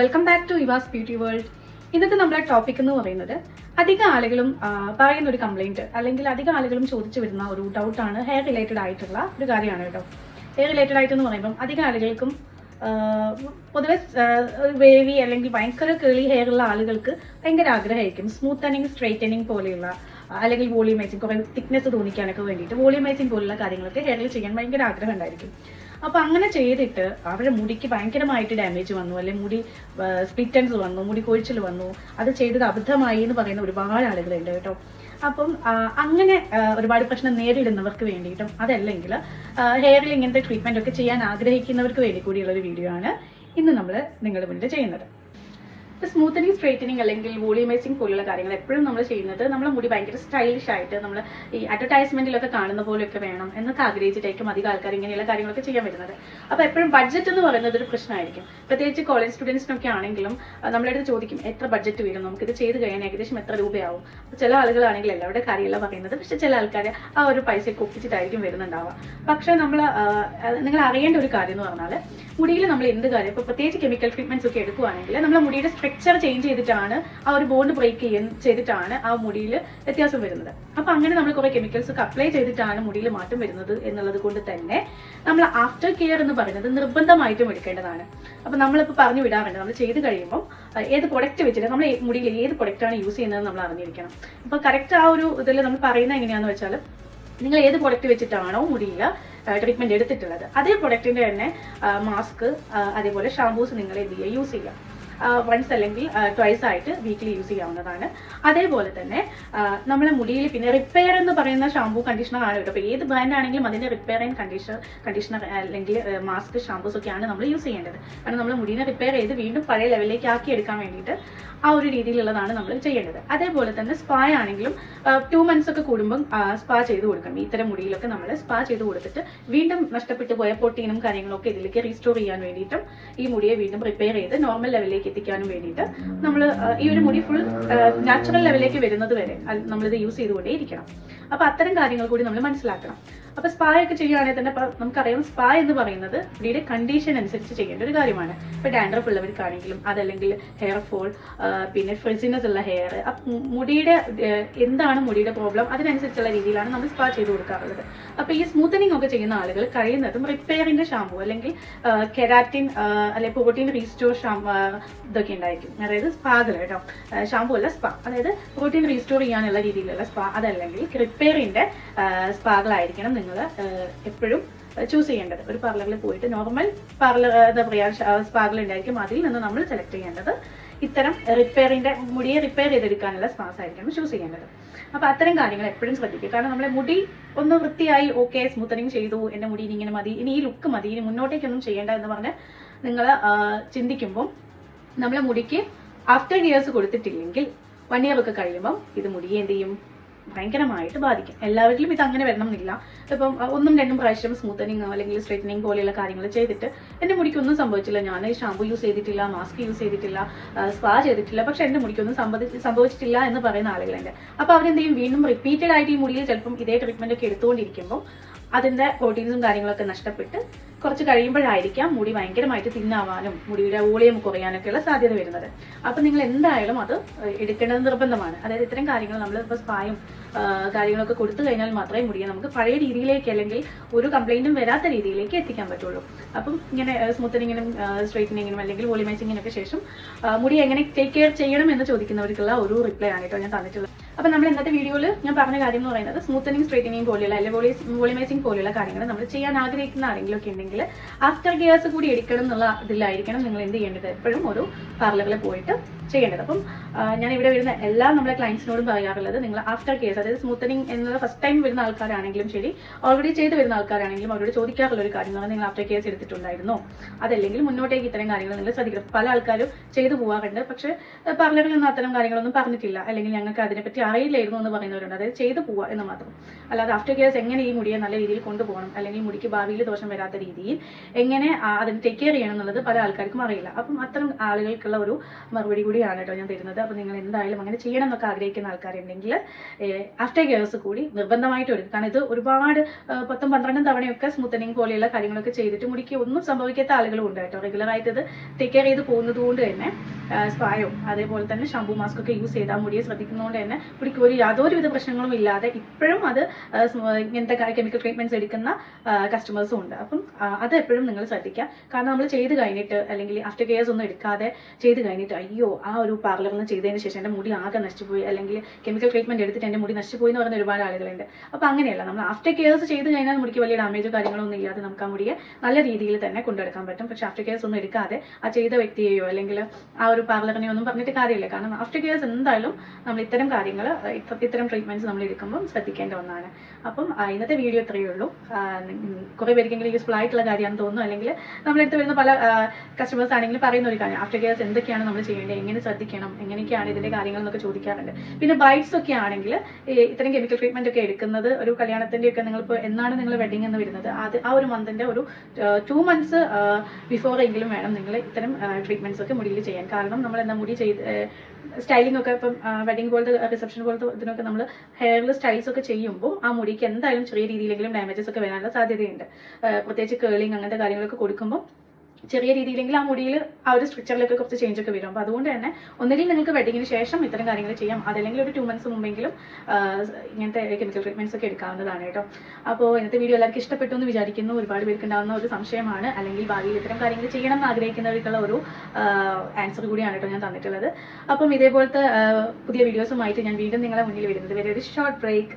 Welcome back to Eva's beauty world ഇന്നത്തെ നമ്മുടെ topic എന്ന് പറയുന്നത് അധിക ആളുകളും പറയുന്ന ഒരു കംപ്ലൈന്റ് അല്ലെങ്കിൽ അധിക ആളുകളും ചോദിച്ചു വരുന്ന ഒരു ഡൗട്ടാണ് ഹെയർ റിലേറ്റഡ് ആയിട്ടുള്ള ഒരു കാര്യമാണ് കേട്ടോ. ഹെയർ റിലേറ്റഡ് ആയിട്ട് എന്ന് പറയുമ്പോൾ അധിക ആളുകൾക്കും പൊതുവെ വേവി അല്ലെങ്കിൽ ഭയങ്കര കേളി ഹെയർ ഉള്ള ആളുകൾക്ക് ഭയങ്കര ആഗ്രഹമായിരിക്കും. സ്മൂത്തനിങ് സ്ട്രൈറ്റനിങ് പോലെയുള്ള അല്ലെങ്കിൽ വോളിയമൈസിങ് കുറേ തിക്നെസ് തോന്നിക്കാനൊക്കെ വേണ്ടിയിട്ട് വോളിയമൈസിങ് പോലുള്ള കാര്യങ്ങളൊക്കെ ഹെയറിൽ ചെയ്യാൻ ഭയങ്കര ആഗ്രഹം ഉണ്ടായിരിക്കും. അപ്പൊ അങ്ങനെ ചെയ്തിട്ട് അവരുടെ മുടിക്ക് ഭയങ്കരമായിട്ട് ഡാമേജ് വന്നു. അല്ലെങ്കിൽ മുടി സ്പ്ലിറ്റൻസ് വന്നു മുടി കൊഴിച്ചിൽ വന്നു. അത് ചെയ്തത് അബദ്ധമായി എന്ന് പറയുന്ന ഒരുപാട് ആളുകളുണ്ട് കേട്ടോ. അപ്പം അങ്ങനെ ഒരുപാട് പ്രശ്നം നേരിടുന്നവർക്ക് വേണ്ടിയിട്ടും അതല്ലെങ്കിൽ ഹെയറിൽ ഇങ്ങനത്തെ ട്രീറ്റ്മെന്റ് ഒക്കെ ചെയ്യാൻ ആഗ്രഹിക്കുന്നവർക്ക് വേണ്ടി കൂടിയുള്ള ഒരു വീഡിയോ ആണ് ഇന്ന് നമ്മൾ നിങ്ങളുടെ മുന്നിൽ ചെയ്യുന്നത്. സ്മൂത്തനിങ് സ്ട്രൈറ്റനിങ് അല്ലെങ്കിൽ വോളിയമൈസിങ് പോലുള്ള കാര്യങ്ങൾ എപ്പോഴും നമ്മൾ ചെയ്യുന്നത് നമ്മുടെ മുടി ഭയങ്കര സ്റ്റൈലിഷ് ആയിട്ട് നമ്മൾ ഈ അഡ്വർടൈസ്മെന്റിലൊക്കെ കാണുന്ന പോലെയൊക്കെ വേണം എന്നൊക്കെ ആഗ്രഹിച്ചിട്ടായിരിക്കും അധികം ആൾക്കാർ ഇങ്ങനെയുള്ള കാര്യങ്ങളൊക്കെ ചെയ്യാൻ വരുന്നത്. അപ്പോൾ എപ്പോഴും ബഡ്ജറ്റ് എന്ന് പറയുന്നത് ഒരു പ്രശ്നമായിരിക്കും. പ്രത്യേകിച്ച് കോളേജ് സ്റ്റുഡൻസിനൊക്കെ ആണെങ്കിലും നമ്മളടുത്ത് ചോദിക്കും എത്ര ബഡ്ജറ്റ് വരും? നമുക്ക് ഇത് ചെയ്ത് കഴിഞ്ഞാൽ ഏകദേശം എത്ര രൂപയാവും? ചില ആളുകളാണെങ്കിൽ എല്ലാവരുടെ കാര്യമല്ല പറയുന്നത്. പക്ഷെ ചില ആൾക്കാർ ആ ഒരു പൈസ ഒപ്പിച്ചിട്ടായിരിക്കും വരുന്നുണ്ടാവുക. പക്ഷേ നമ്മൾ നിങ്ങൾ അറിയേണ്ട ഒരു കാര്യം എന്ന് പറഞ്ഞാൽ മുടിയിൽ നമ്മൾ എന്ത് കാര്യം ഇപ്പോൾ പ്രത്യേകിച്ച് കെമിക്കൽ ട്രീറ്റ്മെന്റ്സ് ഒക്കെ എടുക്കുകയാണെങ്കിൽ നമ്മൾ മുടിയുടെ സ്ട്രക്ചർ ചേഞ്ച് ചെയ്തിട്ടാണ് ആ ഒരു ബോണ്ട് ബ്രേക്ക് ചെയ്തിട്ടാണ് ആ മുടിയിൽ വ്യത്യാസം വരുന്നത്. അപ്പൊ അങ്ങനെ നമ്മൾ കുറെ കെമിക്കൽസ് ഒക്കെ അപ്ലൈ ചെയ്തിട്ടാണ് മുടിയിൽ മാറ്റം വരുന്നത് എന്നുള്ളത് കൊണ്ട് തന്നെ നമ്മൾ ആഫ്റ്റർ കെയർ എന്ന് പറയുന്നത് നിർബന്ധമായിട്ടും എടുക്കേണ്ടതാണ്. അപ്പൊ നമ്മളിപ്പോൾ പറഞ്ഞു വിടാറുണ്ട്. നമ്മൾ ചെയ്ത് കഴിയുമ്പോൾ ഏത് പ്രൊഡക്റ്റ് വെച്ചിട്ട് നമ്മൾ മുടിയിൽ ഏത് പ്രൊഡക്റ്റ് ആണ് യൂസ് ചെയ്യുന്നത് നമ്മൾ അറിഞ്ഞിരിക്കണം. അപ്പൊ കറക്റ്റ് ആ ഒരു ഇതിൽ നമ്മൾ പറയുന്നത് എങ്ങനെയാന്ന് വെച്ചാൽ നിങ്ങൾ ഏത് പ്രൊഡക്റ്റ് വെച്ചിട്ടാണോ മുടിയിൽ ട്രീറ്റ്മെന്റ് എടുത്തിട്ടുള്ളത്. അതേ പ്രൊഡക്റ്റിന്റെ തന്നെ മാസ്ക് അതേപോലെ ഷാമ്പൂസ് നിങ്ങൾ എന്ത് ചെയ്യുക യൂസ് ചെയ്യുക. വൺസ് അല്ലെങ്കിൽ ട്വൈസ് ആയിട്ട് വീക്കിലി യൂസ് ചെയ്യാവുന്നതാണ്. അതേപോലെ തന്നെ നമ്മളെ മുടിയിൽ പിന്നെ റിപ്പയർ എന്ന് പറയുന്ന ഷാമ്പൂ കണ്ടീഷണർ ആണ്. കേട്ടോ അപ്പോൾ ഏത് ബ്രാൻഡ് ആണെങ്കിലും അതിന്റെ റിപ്പയർ ആൻഡ് കണ്ടീഷണർ കണ്ടീഷണർ അല്ലെങ്കിൽ മാസ്ക് ഷാമ്പൂസ് ഒക്കെയാണ് നമ്മൾ യൂസ് ചെയ്യേണ്ടത്. കാരണം നമ്മൾ മുടിനെ റിപ്പയർ ചെയ്ത് വീണ്ടും പഴയ ലെവലിലേക്ക് ആക്കി എടുക്കാൻ വേണ്ടിയിട്ട് ആ ഒരു രീതിയിലുള്ളതാണ് നമ്മൾ ചെയ്യേണ്ടത്. അതേപോലെ തന്നെ സ്പാ ആണെങ്കിലും ടു മന്ത്സ് ഒക്കെ കൂടുമ്പം സ്പാ ചെയ്ത് കൊടുക്കണം. ഇത്തരം മുടിയിലൊക്കെ നമ്മൾ സ്പാ ചെയ്ത് കൊടുത്തിട്ട് വീണ്ടും നഷ്ടപ്പെട്ടു പോയ പ്രോട്ടീനും കാര്യങ്ങളൊക്കെ ഇതിലേക്ക് റീസ്റ്റോർ ചെയ്യാൻ വേണ്ടിയിട്ടും ഈ മുടിയെ വീണ്ടും റിപ്പയർ ചെയ്ത് നോർമൽ ലെവലിലേക്ക് എത്തിക്കാനും വേണ്ടിയിട്ട് നമ്മൾ ഈ ഒരു മുടി ഫുൾ നാച്ചുറൽ ലെവലിലേക്ക് വരുന്നത് വരെ നമ്മളിത് യൂസ് ചെയ്തുകൊണ്ടേ ഇരിക്കണം അപ്പൊ അത്തരം കാര്യങ്ങൾ കൂടി നമ്മൾ മനസ്സിലാക്കണം. അപ്പൊ സ്പാ ഒക്കെ ചെയ്യുകയാണെങ്കിൽ തന്നെ നമുക്കറിയാം സ്പാ എന്ന് പറയുന്നത് മുടിയുടെ കണ്ടീഷൻ അനുസരിച്ച് ചെയ്യേണ്ട ഒരു കാര്യമാണ്. ഇപ്പൊ ഡാൻഡ്രഫ് ഉള്ളവർക്കാണെങ്കിലും അതല്ലെങ്കിൽ ഹെയർ ഫോൾ പിന്നെ ഫ്രിസിനസ് ഉള്ള ഹെയർ മുടിയുടെ എന്താണ് മുടിയുടെ പ്രോബ്ലം അതിനനുസരിച്ചുള്ള രീതിയിലാണ് നമ്മൾ സ്പാ ചെയ്ത് കൊടുക്കാറുള്ളത്. അപ്പൊ ഈ സ്മൂത്തനിങ് ഒക്കെ ചെയ്യുന്ന ആളുകൾ കഴിയുന്നതും റിപ്പയറിന്റെ ഷാമ്പു അല്ലെങ്കിൽ കെരാറ്റിൻ അല്ലെങ്കിൽ പ്രോട്ടീൻ റീസ്റ്റോർ ഷാമ്പു ഇതൊക്കെ ഉണ്ടായിരിക്കും. അതായത് സ്പാകൾ കേട്ടോ. ഷാമ്പു അല്ല സ്പാ അതായത് പ്രോട്ടീൻ റീസ്റ്റോർ ചെയ്യാനുള്ള രീതിയിലുള്ള സ്പാ അതല്ലെങ്കിൽ റിപ്പയറിന്റെ സ്പാകളായിരിക്കണം നിങ്ങൾ എപ്പോഴും ചൂസ് ചെയ്യേണ്ടത്. ഒരു പാർലറിൽ പോയിട്ട് നോർമൽ പാർലർ എന്താ പറയുക സ്പാകൾ ഉണ്ടായിരിക്കും അതിൽ നിന്ന് നമ്മൾ സെലക്ട് ചെയ്യേണ്ടത് ഇത്തരം റിപ്പയറിന്റെ മുടിയെ റിപ്പയർ ചെയ്തെടുക്കാനുള്ള സ്പാസ് ആയിരിക്കണം ചൂസ് ചെയ്യേണ്ടത്. അപ്പൊ അത്തരം കാര്യങ്ങൾ എപ്പോഴും ശ്രദ്ധിക്കുക. കാരണം നമ്മളെ മുടി ഒന്ന് വൃത്തിയായി ഓക്കെ സ്മൂത്തനിങ് ചെയ്തു എന്റെ മുടി ഇനി ഇങ്ങനെ മതി ഇനി ഈ ലുക്ക് മതി ഇനി മുന്നോട്ടേക്കൊന്നും ചെയ്യേണ്ട എന്ന് പറഞ്ഞ് നിങ്ങൾ ചിന്തിക്കുമ്പോൾ നമ്മളെ മുടിക്ക് ആഫ്റ്റർ ഇയേഴ്സ് കൊടുത്തിട്ടില്ലെങ്കിൽ വൺ ഇയർ ഒക്കെ കഴിയുമ്പം ഇത് മുടിയെ എന്ത് ചെയ്യും? ഭയങ്കരമായിട്ട് ബാധിക്കും. എല്ലാവരിലും ഇത് അങ്ങനെ വരണം എന്നില്ല ഇപ്പം ഒന്നും രണ്ടും പ്രാവശ്യം സ്മൂത്തനിങ് അല്ലെങ്കിൽ സ്ട്രൈറ്റനിങ് പോലെയുള്ള കാര്യങ്ങൾ ചെയ്തിട്ട് എന്റെ മുടിക്കൊന്നും സംഭവിച്ചില്ല. ഞാൻ ഷാമ്പു യൂസ് ചെയ്തിട്ടില്ല മാസ്ക് യൂസ് ചെയ്തിട്ടില്ല സ്പാ ചെയ്തിട്ടില്ല. പക്ഷെ എന്റെ മുടിക്കൊന്നും സംഭവി സംഭവിച്ചിട്ടില്ല എന്ന് പറയുന്ന ആളുകളുണ്ട് അപ്പോൾ അവരെന്ത് ചെയ്യും വീണ്ടും റിപ്പീറ്റഡ് ആയിട്ട് ഈ മുടിയിൽ ചിലപ്പം ഇതേ ട്രീറ്റ്മെന്റ് ഒക്കെ എടുത്തുകൊണ്ടിരിക്കുമ്പോൾ അതിന്റെ പ്രോട്ടീൻസും കാര്യങ്ങളൊക്കെ നഷ്ടപ്പെട്ട് കുറച്ച് കഴിയുമ്പോഴായിരിക്കാം മുടി ഭയങ്കരമായിട്ട് തിന്നാവാനും മുടിയുടെ വോളിയം കുറയാനൊക്കെയുള്ള സാധ്യത വരുന്നത്. അപ്പം നിങ്ങൾ എന്തായാലും അത് എടുക്കേണ്ടത് നിർബന്ധമാണ്. അതായത് ഇത്തരം കാര്യങ്ങൾ നമ്മൾ ഇപ്പോൾ സ്പായും കാര്യങ്ങളൊക്കെ കൊടുത്തു കഴിഞ്ഞാൽ മാത്രമേ മുടിയെ നമുക്ക് പഴയ രീതിയിലേക്ക് അല്ലെങ്കിൽ ഒരു കംപ്ലൈന്റും വരാത്ത രീതിയിലേക്ക് എത്തിക്കാൻ പറ്റുള്ളൂ. അപ്പം ഇങ്ങനെ സ്മൂത്തനിങ്ങിനും സ്ട്രൈറ്റനിങ്ങിനും അല്ലെങ്കിൽ വോളിമൈസിങ്ങിനൊക്കെ ശേഷം മുടി എങ്ങനെ ടേക്ക് കെയർ ചെയ്യണം എന്ന് ചോദിക്കുന്നവർക്കുള്ള ഒരു റിപ്ലൈ ആണ് കേട്ടോ ഞാൻ തന്നിട്ടുള്ളത്. അപ്പം നമ്മൾ ഇന്നത്തെ വീഡിയോയിൽ ഞാൻ പറഞ്ഞ കാര്യം എന്ന് പറയുന്നത് സ്മൂത്തനിങ് സ്ട്രൈറ്റനിങ് പോലെയുള്ള അല്ലെങ്കിൽ വോളിമൈസിങ് പോലെയുള്ള കാര്യങ്ങൾ നമ്മൾ ചെയ്യാൻ ആഗ്രഹിക്കുന്ന ആരെങ്കിലും ഒക്കെ ഉണ്ടെങ്കിൽ ആഫ്റ്റർ ഗിയേഴ്സ് കൂടി എടുക്കണം എന്നുള്ള ഇതിലായിരിക്കണം നിങ്ങൾ എന്ത് ചെയ്യേണ്ടത്? എപ്പോഴും ഒരു പാർലറിൽ പോയിട്ട് ചെയ്യേണ്ടത്. അപ്പം ഞാൻ ഇവിടെ വരുന്ന എല്ലാ നമ്മുടെ ക്ലയൻസിനോടും പറയാറുള്ളത് നിങ്ങൾ ആഫ്റ്റർ കേസ് അതായത് സ്മൂത്തനിങ് എന്നുള്ള ഫസ്റ്റ് ടൈം വരുന്ന ആൾക്കാരാണെങ്കിലും ശരി ഓൾറെഡി ചെയ്ത് വരുന്ന ആൾക്കാരാണെങ്കിലും അവരോട് ചോദിക്കാറുള്ള ഒരു കാര്യം നിങ്ങൾ ആഫ്റ്റർ കേസ് എടുത്തിട്ടുണ്ടായിരുന്നോ? അതല്ലെങ്കിൽ മുന്നോട്ടേക്ക് ഇത്തരം കാര്യങ്ങൾ നിങ്ങൾ ശ്രദ്ധിക്കണം. പല ആൾക്കാരും ചെയ്തു പോകാറുണ്ട് പക്ഷേ പാർലറിൽ നിന്ന് അത്തരം കാര്യങ്ങളൊന്നും പറഞ്ഞിട്ടില്ല. അല്ലെങ്കിൽ ഞങ്ങൾക്ക് അതിനെപ്പറ്റി അറിയില്ലായിരുന്നു എന്ന് പറയുന്നവരുണ്ട്. അതായത് ചെയ്തു പോവുക എന്ന് മാത്രം. അല്ലാതെ ആഫ്റ്റർ കേസ് എങ്ങനെ ഈ മുടിയെ നല്ല രീതിയിൽ കൊണ്ടുപോകണം? അല്ലെങ്കിൽ മുടിക്ക് ഭാവിയിൽ ദോഷം വരാത്ത രീതിയിൽ രീതിയിൽ എങ്ങനെ അതിന് ടേക്ക് കെയർ ചെയ്യണം എന്നുള്ളത് പല ആൾക്കാർക്കും അറിയില്ല. അപ്പം അത്തരം ആളുകൾക്കുള്ള ഒരു മറുപടി കൂടിയാണ് കേട്ടോ ഞാൻ തരുന്നത്. അപ്പം നിങ്ങൾ എന്തായാലും അങ്ങനെ ചെയ്യണം എന്നൊക്കെ ആഗ്രഹിക്കുന്ന ആൾക്കാരുണ്ടെങ്കിൽ ആഫ്റ്റർ കെയർസ് കൂടി നിർബന്ധമായിട്ട് എടുക്കും. കാരണം ഇത് ഒരുപാട് പത്തും പന്ത്രണ്ടും തവണയൊക്കെ സ്മൂത്തനിങ് പോലെയുള്ള കാര്യങ്ങളൊക്കെ ചെയ്തിട്ട് മുടിക്ക് ഒന്നും സംഭവിക്കാത്ത ആളുകളും ഉണ്ട് കേട്ടോ. റെഗുലറായിട്ട് ഇത് ടേക്ക് കെയർ ചെയ്ത് പോകുന്നത് കൊണ്ട് തന്നെ. സ്പായോ അതേപോലെ തന്നെ ഷാമ്പൂ മാസ്ക് ഒക്കെ യൂസ് ചെയ്താൽ മുടിയെ ശ്രദ്ധിക്കുന്നതുകൊണ്ട് തന്നെ മുടിക്ക് ഒരു യാതൊരുവിധ പ്രശ്നങ്ങളും ഇല്ലാതെ ഇപ്പോഴും അത് ഇങ്ങനത്തെ കെമിക്കൽ ട്രീറ്റ്മെന്റ്സ് എടുക്കുന്ന കസ്റ്റമേഴ്സും ഉണ്ട്. അപ്പം അത് എപ്പോഴും നിങ്ങൾ ശ്രദ്ധിക്കുക. കാരണം നമ്മൾ ചെയ്ത് കഴിഞ്ഞിട്ട് അല്ലെങ്കിൽ ആഫ്റ്റർ കെയർസ് ഒന്നും എടുക്കാതെ ചെയ്ത് കഴിഞ്ഞിട്ട് അയ്യോ ആ ഒരു പാർലറിൽ നിന്ന് ചെയ്തതിന് ശേഷം എന്റെ മുടി ആകെ നശിച്ചുപോയി അല്ലെങ്കിൽ കെമിക്കൽ ട്രീറ്റ്മെന്റ് എടുത്തിട്ട് എന്റെ മുടി നശിച്ചുപോയി എന്ന് പറയുന്ന ഒരുപാട് ആളുകളുണ്ട്. അപ്പോൾ അങ്ങനെയല്ല നമ്മൾ ആഫ്റ്റർ കെയർസ് ചെയ്ത് കഴിഞ്ഞാൽ മുടിക്ക് വലിയ ഡാമേജോ കാര്യങ്ങളൊന്നും ഇല്ലാതെ നമുക്ക് ആ മുടിയെ നല്ല രീതിയിൽ തന്നെ കൊണ്ടെടുക്കാൻ പറ്റും. പക്ഷേ ആഫ്റ്റർ കെയർസ് ഒന്നും എടുക്കാതെ ആ ചെയ്ത വ്യക്തിയെയോ അല്ലെങ്കിൽ ആ ഒരു പാർലറിനെയോ ഒന്നും പറഞ്ഞിട്ട് കാര്യമില്ല. കാരണം ആഫ്റ്റർ കെയർസ് എന്തായാലും നമ്മൾ ഇത്തരം കാര്യങ്ങൾ ഇത്തരം ട്രീറ്റ്മെന്റ്സ് നമ്മൾ എടുക്കുമ്പോൾ ശ്രദ്ധിക്കേണ്ട ഒന്നാണ് അപ്പം ഇന്നത്തെ വീഡിയോ ഇത്രയേ ഉള്ളൂ. കുറേ പേർക്കെങ്കിലും യൂസ്ഫുൾ ആയിട്ടുള്ള കാര്യമാണെന്ന് തോന്നുന്നു. അല്ലെങ്കിൽ നമ്മളെടുത്ത് വരുന്ന പല കസ്റ്റമേഴ്സ് ആണെങ്കിലും പറയുന്ന ഒരു കാര്യം ആഫ്റ്റർ കെയർസ് എന്തൊക്കെയാണ് നമ്മൾ ചെയ്യേണ്ടത് എങ്ങനെ ശ്രദ്ധിക്കണം എങ്ങനെയൊക്കെയാണ് ഇതിന്റെ കാര്യങ്ങൾ എന്നൊക്കെ ചോദിക്കാറുണ്ട്. പിന്നെ ബൈറ്റ്സ് ഒക്കെ ആണെങ്കിൽ ഇത്തരം കെമിക്കൽ ട്രീറ്റ്മെന്റ് ഒക്കെ എടുക്കുന്നത് ഒരു കല്യാണത്തിന്റെ ഒക്കെ നിങ്ങളിപ്പോൾ എന്നാണ് നിങ്ങൾ വെഡിങ് എന്ന് വരുന്നത് അത് ആ ഒരു മന്തിന്റെ ഒരു ടു മന്ത്സ് ബിഫോർ എങ്കിലും വേണം നിങ്ങൾ ഇത്തരം ട്രീറ്റ്മെന്റ്സ് ഒക്കെ മുടിയിൽ ചെയ്യാൻ. കാരണം നമ്മൾ എന്താ മുടി ചെയ്ത് സ്റ്റൈലിംഗ് ഒക്കെ ഇപ്പം വെഡിങ് പോലത്തെ റിസപ്ഷൻ പോലത്തെ ഇതിനൊക്കെ നമ്മൾ ഹെയറിൽ സ്റ്റൈൽസ് ഒക്കെ ചെയ്യുമ്പോൾ ആ മുടിക്ക് എന്തായാലും ചെറിയ രീതിയിലെങ്കിലും ഡാമേജസ് ഒക്കെ വരാനുള്ള സാധ്യതയുണ്ട്. പ്രത്യേകിച്ച് കേളിങ് അങ്ങനത്തെ കാര്യങ്ങളൊക്കെ കൊടുക്കുമ്പോൾ ചെറിയ രീതിയിലെങ്കിൽ ആ മുടിയിൽ ആ ഒരു സ്ട്രക്ചറിലൊക്കെ കുറച്ച് ചേഞ്ച് ഒക്കെ വരും. അപ്പോൾ അതുകൊണ്ട് തന്നെ ഒന്നുകിൽ നിങ്ങൾക്ക് വെഡിങ്ങിന് ശേഷം ഇത്തരം കാര്യങ്ങൾ ചെയ്യാം. അതല്ലെങ്കിൽ ഒരു ടു മന്ത്സ് മുമ്പെങ്കിലും ഇങ്ങനത്തെ കെമിക്കൽ ട്രീറ്റ്മെന്റ്സ് ഒക്കെ എടുക്കാവുന്നതാണ് കേട്ടോ. അപ്പോൾ ഇന്നത്തെ വീഡിയോ എല്ലാവർക്കും ഇഷ്ടപ്പെട്ടു എന്ന് വിചാരിക്കുന്നു. ഒരുപാട് പേർക്ക് ഉണ്ടാകുന്ന ഒരു സംശയമാണ്. അല്ലെങ്കിൽ ഭാവിയിൽ ഇത്തരം കാര്യങ്ങൾ ചെയ്യണം എന്ന് ആഗ്രഹിക്കുന്നവർക്കുള്ള ഒരു ആൻസർ കൂടിയാണ് കേട്ടോ ഞാൻ തന്നിട്ടുള്ളത്. അപ്പം ഇതേപോലത്തെ പുതിയ വീഡിയോസുമായിട്ട് ഞാൻ വീണ്ടും നിങ്ങളെ മുന്നിൽ വരുന്നത് വരെ ഒരു ഷോർട്ട് ബ്രേക്ക്